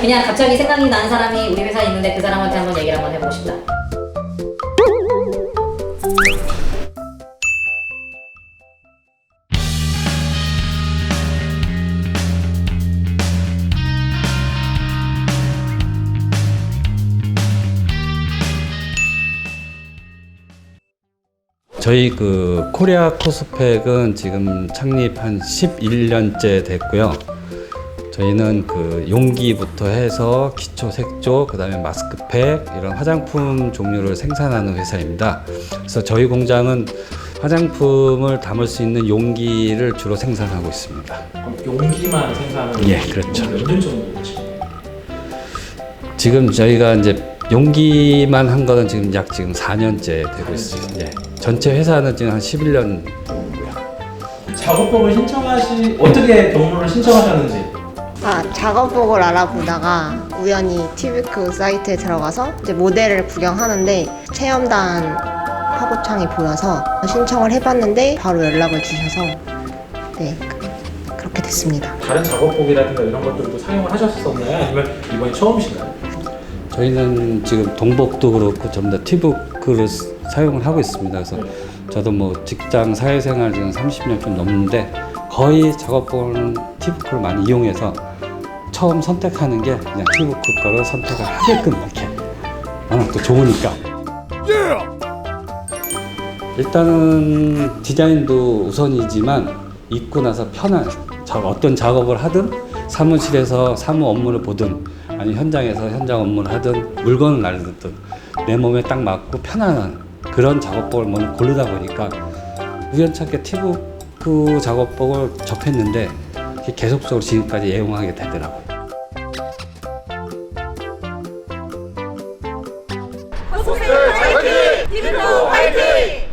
그냥 갑자기 생각이 나는 사람이 우리 회사에 있는데 그 사람한테 한번 얘기를 한번 해보고 싶다. 저희 그 코리아 코스팩은 지금 창립한 11년째 됐고요. 저희는 그 용기부터 해서 기초 색조, 그 다음에 마스크팩 이런 화장품 종류를 생산하는 회사입니다. 그래서 저희 공장은 화장품을 담을 수 있는 용기를 주로 생산하고 있습니다. 그럼 용기만 생산을 예, 그렇죠. 몇년 정도? 지금 저희가 이제 용기만 한 거는 지금 약 지금 4년째 되고 있어요. 예. 전체 회사는 지금 한 11년 정도고요. 작업복을 신청하시 어떻게 경로를 신청하셨는지 아, 작업복을 알아보다가 우연히 티브크 사이트에 들어가서 이제 모델을 구경하는데 체험단 화보창이 보여서 신청을 해봤는데 바로 연락을 주셔서 네 그- 그렇게 됐습니다. 다른 작업복이라든가 이런 것들도 사용을 하셨었나요? 아니면 이번이 처음이신가요? 저희는 지금 동복도 그렇고 전부 다 티브크를 쓰- 사용을 하고 있습니다. 그래서 저도 뭐 직장 사회생활 지금 30년 좀 넘는데 거의 작업복은 티브크를 많이 이용해서 처음 선택하는 게 그냥 티브크 거를 선택을 하게끔 이렇게. 워낙 또 좋으니까. 일단은 디자인도 우선이지만 입고 나서 편한 자- 어떤 작업을 하든 사무실에서 사무 업무를 보든 아니 현장에서 현장 업무를 하든 물건을 나르든 내 몸에 딱 맞고 편안한 그런 작업복을 먼저 고르다 보니까 우연찮게 티브크 작업복을 접했는데 계속적으로 지금까지 애용하게 되더라고요. 작업복의 기준 티뷰크